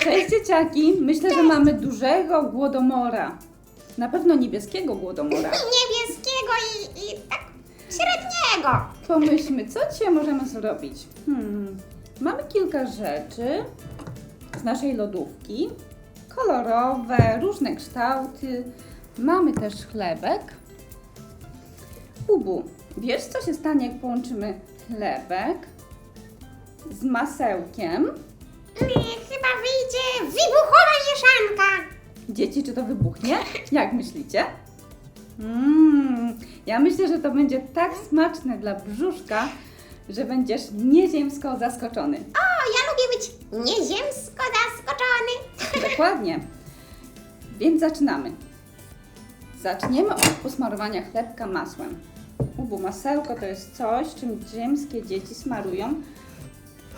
Cześć dzieciaki, myślę, że mamy dużego głodomora. Na pewno niebieskiego głodomora. niebieskiego i, i tak średniego. Pomyślmy, co dzisiaj możemy zrobić. Hmm. Mamy kilka rzeczy z naszej lodówki. Kolorowe, różne kształty. Mamy też chlebek. Ubu, wiesz co się stanie, jak połączymy chlebek z masełkiem? Mm, Chyba wyjdzie wybuchowa mieszanka. Dzieci, czy to wybuchnie? Jak myślicie? Mmm, ja myślę, że to będzie tak smaczne dla brzuszka, że będziesz nieziemsko zaskoczony. O, ja lubię być nieziemsko zaskoczony. Dokładnie. Więc zaczynamy. Zaczniemy od posmarowania chlebka masłem. Ubu masełko to jest coś, czym ziemskie dzieci smarują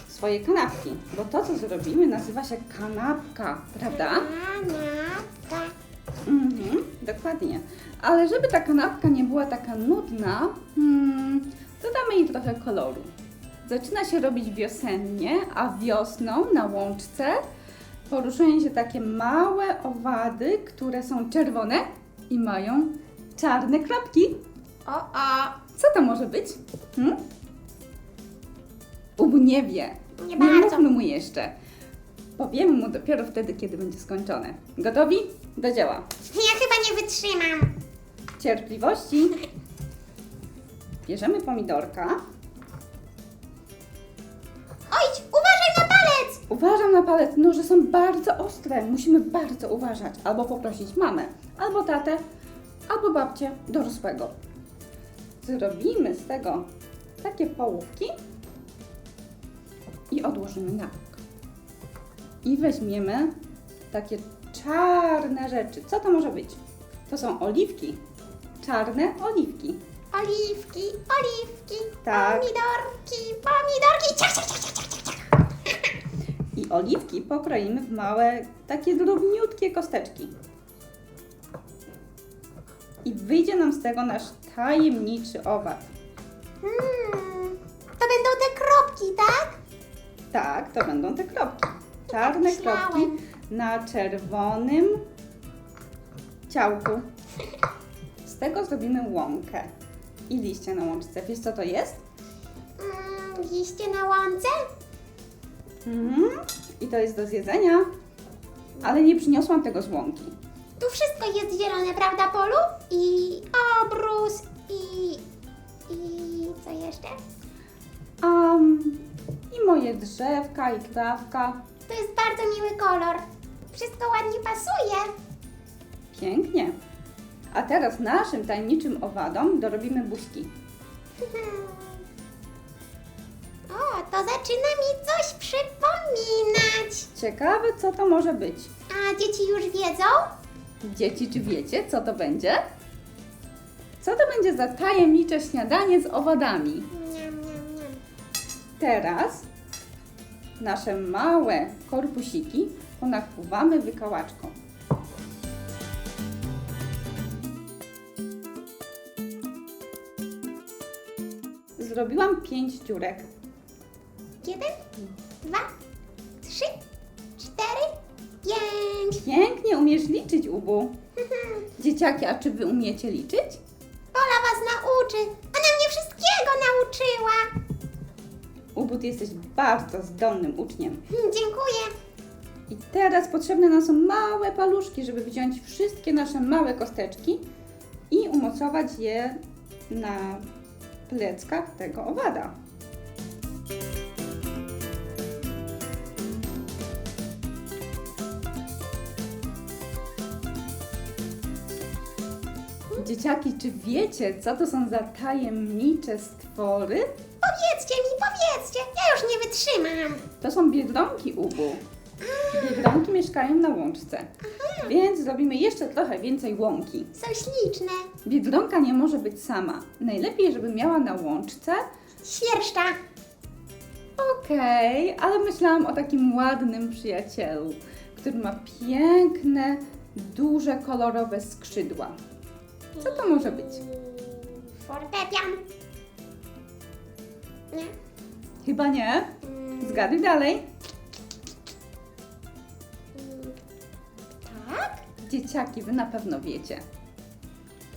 swoje kanapki. Bo to, co zrobimy, nazywa się kanapka, prawda? Kanapka. Mhm, dokładnie. Ale żeby ta kanapka nie była taka nudna, hmm, dodamy jej trochę koloru. Zaczyna się robić wiosennie, a wiosną na łączce poruszają się takie małe owady, które są czerwone i mają czarne kropki. O, o. Co to może być? Hmm? Ubu nie wie. Nie nie bardzo. mówmy mu jeszcze. Powiemy mu dopiero wtedy, kiedy będzie skończone. Gotowi? Do dzieła. Ja chyba nie wytrzymam. Cierpliwości. Bierzemy pomidorka. Oj, uważaj na palec. Uważam na palec, noże są bardzo ostre. Musimy bardzo uważać. Albo poprosić mamę, albo tatę, albo babcię dorosłego. Zrobimy z tego takie połówki i odłożymy na bok. I weźmiemy takie czarne rzeczy. Co to może być? To są oliwki. Czarne oliwki. Oliwki, oliwki, Tak. pomidorki, pomidorki. Ciach, ciach, ciach, ciach, ciach, ciach. I oliwki pokroimy w małe, takie drobniutkie kosteczki. I wyjdzie nam z tego nasz tajemniczy owad. Hmm, to będą te kropki, tak? Tak, to będą te kropki. Czarne myślałem. kropki na czerwonym ciałku. Z tego zrobimy łąkę i liście na łączce. Wiesz co to jest? Mm, liście na łące? Mhm. I to jest do zjedzenia. Ale nie przyniosłam tego z łąki. Tu wszystko jest zielone, prawda, Polu? I obrus, i... i... co jeszcze? Um, I moje drzewka i trawka. To jest bardzo miły kolor. Wszystko ładnie pasuje. Pięknie. A teraz naszym tajemniczym owadom dorobimy buźki. O, to zaczyna mi coś przypominać. Ciekawe, co to może być. A dzieci już wiedzą? Dzieci, czy wiecie, co to będzie? Co to będzie za tajemnicze śniadanie z owadami? Niam, niam, niam. Teraz nasze małe korpusiki ponakłuwamy wykałaczką. Zrobiłam pięć dziurek. Jeden, dwa, Pięknie umiesz liczyć, Ubu. Dzieciaki, a czy wy umiecie liczyć? Pola was nauczy. Ona mnie wszystkiego nauczyła. Ubu, ty jesteś bardzo zdolnym uczniem. Hmm, Dziękuję. I teraz potrzebne nam są małe paluszki, żeby wziąć wszystkie nasze małe kosteczki i umocować je na pleckach tego owada. Dzieciaki, czy wiecie, co to są za tajemnicze stwory? Powiedzcie mi, powiedzcie. Ja już nie wytrzymam. To są biedronki Ubu. Biedronki mieszkają na łączce, więc zrobimy jeszcze trochę więcej łąki. Są śliczne. Biedronka nie może być sama. Najlepiej, żeby miała na łączce. Świerszcza. Okej, ale myślałam o takim ładnym przyjacielu, który ma piękne, duże, kolorowe skrzydła. Co to może być? Fortepian. Nie? Chyba nie. Mm, Zgaduj dalej. mm, Tak? Dzieciaki, wy na pewno wiecie.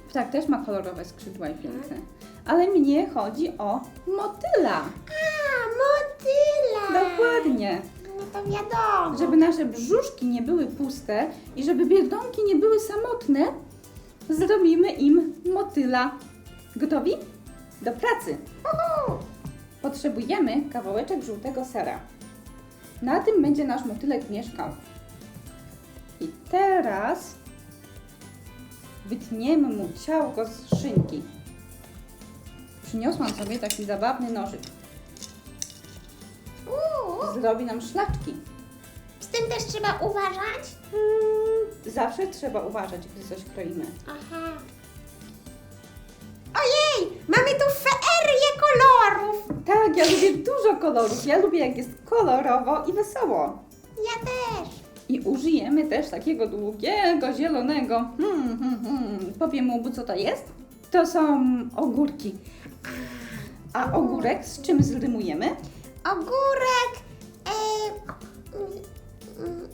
Ptak też ma kolorowe skrzydła i piękne. Ale mnie chodzi o motyla. A, motyla. Dokładnie. No to wiadomo. Żeby nasze brzuszki nie były puste i żeby biedronki nie były samotne, zrobimy im motyla. Gotowi? Do pracy. Potrzebujemy kawałeczek żółtego sera. Na tym będzie nasz motylek mieszkał. I teraz wytniemy mu ciałko z szynki. Przyniosłam sobie taki zabawny nożyk. Zrobi nam szlaczki. Z tym też trzeba uważać. Zawsze trzeba uważać, gdy coś kroimy. Aha. Ojej, mamy tu feerię kolorów. Tak, ja lubię dużo kolorów. Ja lubię, jak jest kolorowo i wesoło. Ja też. I użyjemy też takiego długiego, zielonego. Hmm, hmm, hmm. Powiem mu, co to jest? To są ogórki. A ogórek z czym zrymujemy? Ogórek. Mm, mm,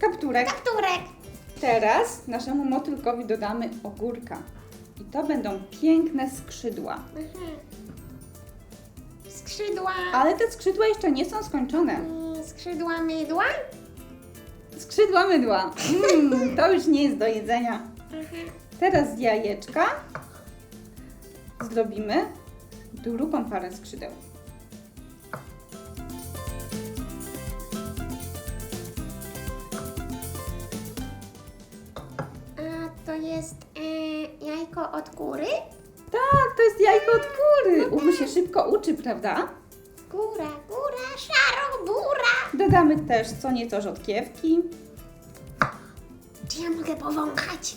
Kapturek. kapturek. Teraz naszemu motylkowi dodamy ogórka. I to będą piękne skrzydła. Aha. Skrzydła. Ale te skrzydła jeszcze nie są skończone. Mm, Skrzydła mydła. Skrzydła mydła. Mm, to już nie jest do jedzenia. Aha. Teraz z jajeczka zrobimy drugą parę skrzydeł. Jest e, jajko od kury? Tak, to jest jajko od kury. Umu się szybko uczy, prawda? Góra, góra, szaro, bura. Dodamy też co nieco rzodkiewki. Czy ja mogę powąchać?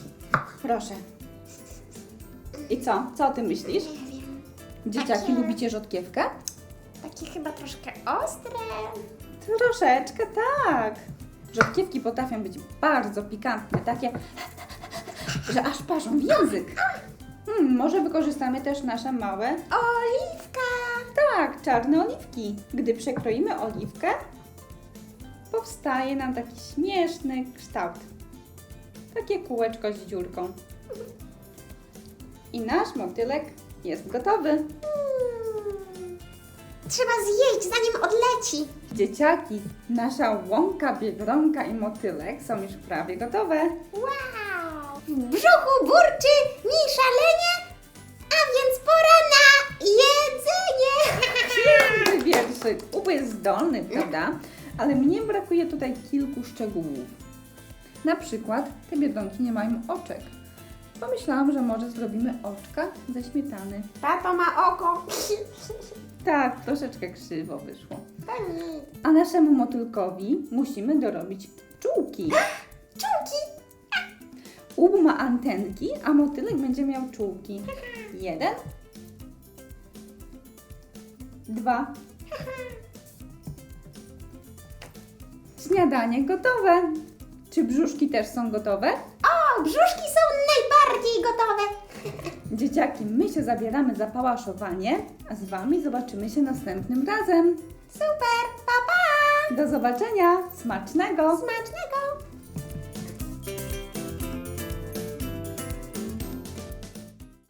Proszę. I co? Co o tym myślisz? Nie wiem. Dzieciaki, Takie- lubicie rzodkiewkę? Takie chyba troszkę ostre. Troszeczkę tak. Rzodkiewki potrafią być bardzo pikantne, takie, że aż parzą w język. Hmm, może wykorzystamy też nasze małe, Oliwka. tak, czarne oliwki. Gdy przekroimy oliwkę, powstaje nam taki śmieszny kształt. Takie kółeczko z dziurką. I nasz motylek jest gotowy. Mm. Trzeba zjeść, zanim odleci. Dzieciaki, nasza łąka, biedronka i motylek są już prawie gotowe. Wow! W brzuchu burczy mi szalenie, a więc pora na jedzenie. Piękny wierszyk. Ubu jest zdolny, prawda? Ale mnie brakuje tutaj kilku szczegółów. Na przykład te biedronki nie mają oczek. Pomyślałam, że może zrobimy oczka ze śmietany. Tato ma oko. Tak, troszeczkę krzywo wyszło. To nic. A naszemu motylkowi musimy dorobić. Czułki. Antenki, a motylek będzie miał czułki. Jeden. Dwa. Śniadanie gotowe. Czy brzuszki też są gotowe? O, brzuszki są najbardziej gotowe. Dzieciaki, my się zabieramy za pałaszowanie, a z Wami zobaczymy się następnym razem. Super, pa pa! Do zobaczenia! Smacznego! Smacznego!